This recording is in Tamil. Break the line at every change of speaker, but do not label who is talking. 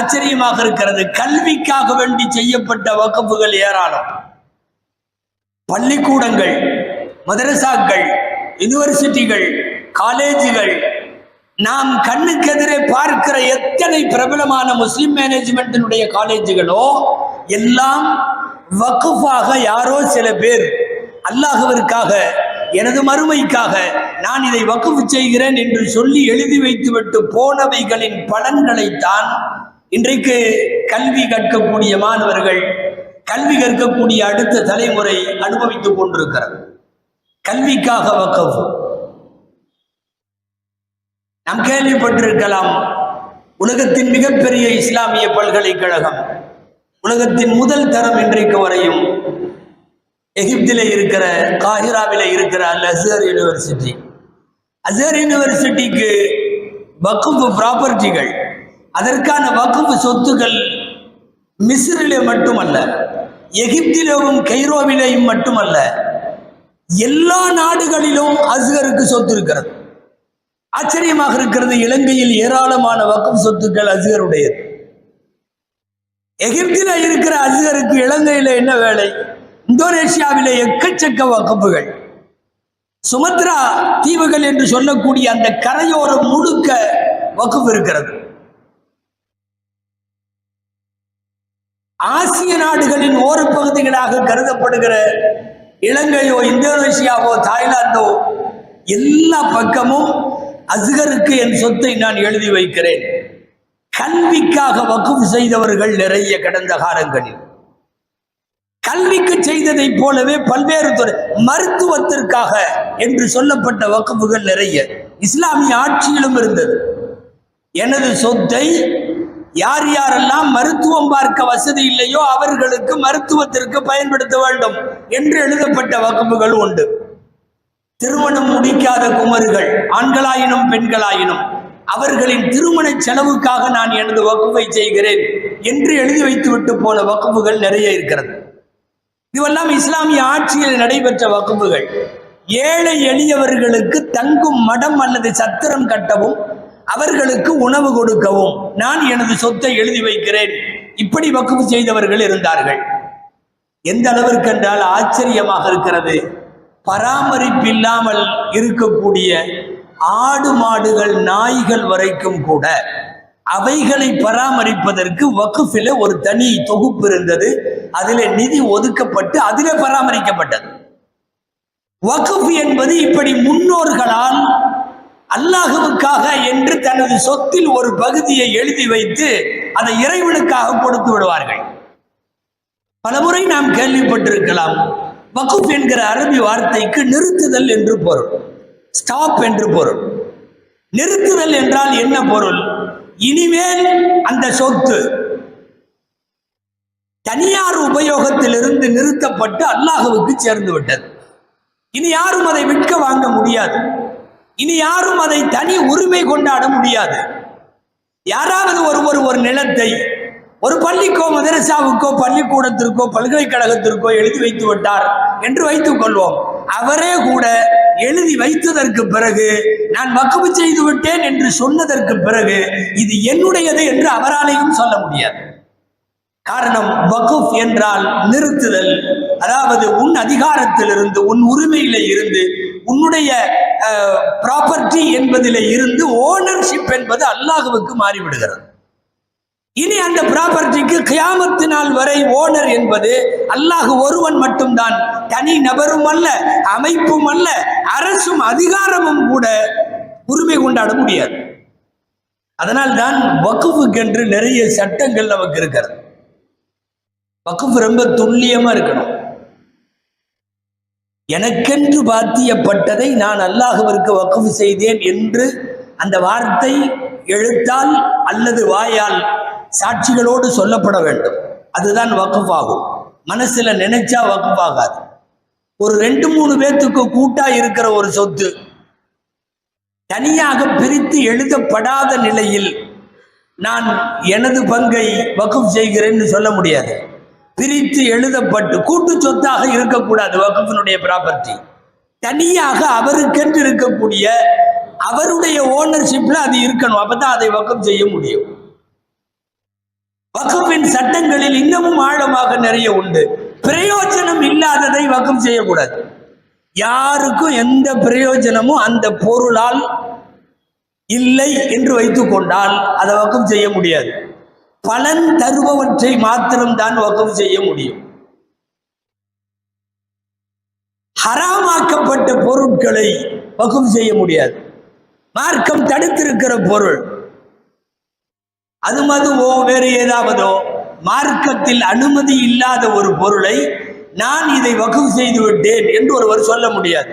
ஆச்சரியமாக இருக்கிறது. கல்விக்காக வேண்டி செய்யப்பட்ட வகுப்புகள் ஏராளம். பள்ளிக்கூடங்கள் மதரசாக்கள் யூனிவர்சிட்டிகள் காலேஜுகள் நாம் கண்ணுக்கெதிரே பார்க்கிற எத்தனை பிரபலமான முஸ்லிம் மேனேஜ்மெண்ட்டினுடைய காலேஜுகளோ எல்லாம் வகுப்பாக யாரோ சில பேர். அல்லாஹவிற்காக எனது மறுமைக்காக நான் இதை வக்குஃபு செய்கிறேன் என்று சொல்லி எழுதி வைத்துவிட்டு போனவைகளின் பலன்களைத்தான் இன்றைக்கு கல்வி கற்கக்கூடிய மாணவர்கள் கல்வி கற்கக்கூடிய அடுத்த தலைமுறை அனுபவித்துக் கொண்டிருக்கிறது. கல்விக்காக வக்கவு நாம் கேள்விப்பட்டிருக்கலாம் உலகத்தின் மிகப்பெரிய இஸ்லாமிய பல்கலைக்கழகம் உலகத்தின் முதல் தரம் இன்றைக்கு வரையும் எகிப்திலே இருக்கிற காஹிராவில் இருக்கிற அல் அசர் யூனிவர்சிட்டி. அசர் யூனிவர்சிட்டிக்கு வக்குப்பு ப்ராப்பர்ட்டிகள் அதற்கான வகுப்பு சொத்துக்கள் மிஸ்ரிலே மட்டுமல்ல எகிப்திலும் கைரோவிலேயும் மட்டுமல்ல எல்லா நாடுகளிலும் அசுகருக்கு சொத்து இருக்கிறது. ஆச்சரியமாக இருக்கிறது இலங்கையில் ஏராளமான வக்கம் சொத்துக்கள் அசுகருடையது எகிப்தில இருக்கிற அசுகருக்கு இலங்கையில என்ன வேலை? இந்தோனேஷியாவில எக்கச்சக்க வக்கப்புகள் சுமத்ரா தீவுகள் என்று சொல்லக்கூடிய அந்த கரையோரம் முழுக்க வகுப்பு இருக்கிறது. ஆசிய நாடுகளின் ஓரப்பகுதிகளாக கருதப்படுகிற இலங்கையோ இந்தோனேஷியாவோ தாய்லாந்தோ எல்லா பக்கமும் அசுகருக்கு என் சொத்தை நான் எழுதி வைக்கிறேன். கல்விக்காக வக்குவு செய்தவர்கள் நிறைய கடந்த காலங்களில். கல்விக்கு செய்ததைப் போலவே பல்வேறு துறை மருத்துவத்திற்காக என்று சொல்லப்பட்ட வக்குப்புகள் நிறைய. இஸ்லாமிய ஆட்சியிலும் இருந்தது. எனது சொத்தை யார் யாரெல்லாம் மருத்துவம் பார்க்க வசதி இல்லையோ அவர்களுக்கு மருத்துவத்திற்கு பயன்படுத்த வேண்டும் என்று எழுதப்பட்ட வகுப்புகள் உண்டு. திருமணம் முடிக்காத குமர்கள் ஆண்களாயினும் பெண்களாயினும் அவர்களின் திருமண செலவுக்காக நான் எனது வகுப்பை செய்கிறேன் என்று எழுதி வைத்துவிட்டு போன வகுப்புகள் நிறைய இருக்கிறது. இதுவெல்லாம் இஸ்லாமிய ஆட்சியில் நடைபெற்ற வகுப்புகள். ஏழை எளியவர்களுக்கு தங்கும் மடம் அல்லது சத்திரம் கட்டவும் அவர்களுக்கு உணவு கொடுக்கவும் நான் எனது சொத்தை எழுதி வைக்கிறேன். இப்படி வக்குவு செய்தவர்கள் இருந்தார்கள். எந்த அளவிற்கு என்றால் ஆச்சரியமாக இருக்கிறது. பராமரிப்பில்லாமல் இருக்கக்கூடிய ஆடு மாடுகள் நாய்கள் வரைக்கும் கூட அவைகளை பராமரிப்பதற்கு வக்குஃபில ஒரு தனி தொகுப்பு இருந்தது. அதில் நிதி ஒதுக்கப்பட்டு அதிலே பராமரிக்கப்பட்டது. வக்குஃபு என்பது இப்படி முன்னோர்களால் அல்லாஹுவுக்காக என்று தனது சொத்தில் ஒரு பகுதியை எழுதி வைத்து அதை இறைவனுக்காக கொடுத்து விடுவார்கள். பலமுறை நாம் கேள்விப்பட்டிருக்கலாம் வகுப் என்கிற அரபி வார்த்தைக்கு நிறுத்துதல் என்று பொருள் ஸ்டாப் என்று பொருள். நிறுத்துதல் என்றால் என்ன பொருள்? இனிமேல் அந்த சொத்து தனியார் உபயோகத்திலிருந்து நிறுத்தப்பட்டு அல்லாஹுவுக்கு சேர்ந்து விட்டது. இனி யாரும் அதை விற்க வாங்க முடியாது. இனி யாரும் அதை தனி உரிமை கொண்டாட முடியாது. யாராவது ஒருவர் ஒரு நிலத்தை ஒரு பள்ளிக்கோ மதரசாவுக்கோ பள்ளிக்கூடத்திற்கோ பல்கலைக்கழகத்திற்கோ எழுதி வைத்து விட்டார் என்று வைத்துக் கொள்வோம். அவரே கூட எழுதி வைத்ததற்கு பிறகு நான் வக்குவு செய்து விட்டேன் என்று சொன்னதற்கு பிறகு இது என்னுடையது என்று அவராலையும் சொல்ல முடியாது. காரணம் வகுப் என்றால் நிறுத்துதல். அதாவது உன் அதிகாரத்திலிருந்து உன் உரிமையில இருந்து உன்னுடைய ப்ராப்பர்ட்டி என்பதிலே இருந்து ஓனர்ஷிப் என்பது அல்லாஹுவுக்கு மாறிவிடுகிறது. இனி அந்த ப்ராப்பர்ட்டிக்கு கியாமத்து நாள் வரை ஓனர் என்பது அல்லாஹ் ஒருவன் மட்டும்தான். தனி நபரும் அல்ல அமைப்பும் அல்ல அரசும் அதிகாரமும் கூட உரிமை கொண்டாட முடியாது. அதனால் தான் வக்குவுக்கென்று நிறைய சட்டங்கள் நமக்கு இருக்கிறது. வக்குவு ரொம்ப துல்லியமா இருக்கணும். எனக்கென்று பாத்தியப்பட்டதை நான் அல்லாஹுவிற்கு வக்குவு செய்தேன் என்று அந்த வார்த்தை எழுத்தால் அல்லது வாயால் சாட்சிகளோடு சொல்லப்பட வேண்டும். அதுதான் வக்குஃபாகும். மனசில் மனசுல நினைச்சா வக்குஃபாகாது. ஒரு ரெண்டு மூணு பேர்த்துக்கு கூட்டா இருக்கிற ஒரு சொத்து தனியாக பிரித்து எழுதப்படாத நிலையில் நான் எனது பங்கை வக்குஃப் செய்கிறேன்னு சொல்ல முடியாது. பிரித்து எழுதப்பட்டு கூட்டு சொத்தாக இருக்கக்கூடாது வகுப்பினுடைய ப்ராப்பர்ட்டி தனியாக அவருக்கென்று இருக்கக்கூடிய அவருடைய ஓனர்ஷிப்ல அது இருக்கணும். அப்பதான் அதை வக்கம் செய்ய முடியும். வகுப்பின் சட்டங்களில் இன்னமும் ஆழமாக நிறைய உண்டு. பிரயோஜனம் இல்லாததை வக்கம் செய்யக்கூடாது. யாருக்கும் எந்த பிரயோஜனமும் அந்த பொருளால் இல்லை என்று வைத்துக்கொண்டால் அதை வக்கம் செய்ய முடியாது. பலன் தருபவற்றை மாத்திரம்தான் வகுப்பு செய்ய முடியும். ஹராமாக்கப்பட்ட பொருட்களை வகுப்பு செய்ய முடியாது. மார்க்கம் தடுத்திருக்கிற பொருள். அது மதுவோ வேறு ஏதாவதோ மார்க்கத்தில் அனுமதி இல்லாத ஒரு பொருளை நான் இதை வகுப்பு செய்து விட்டேன் என்று ஒருவர் சொல்ல முடியாது.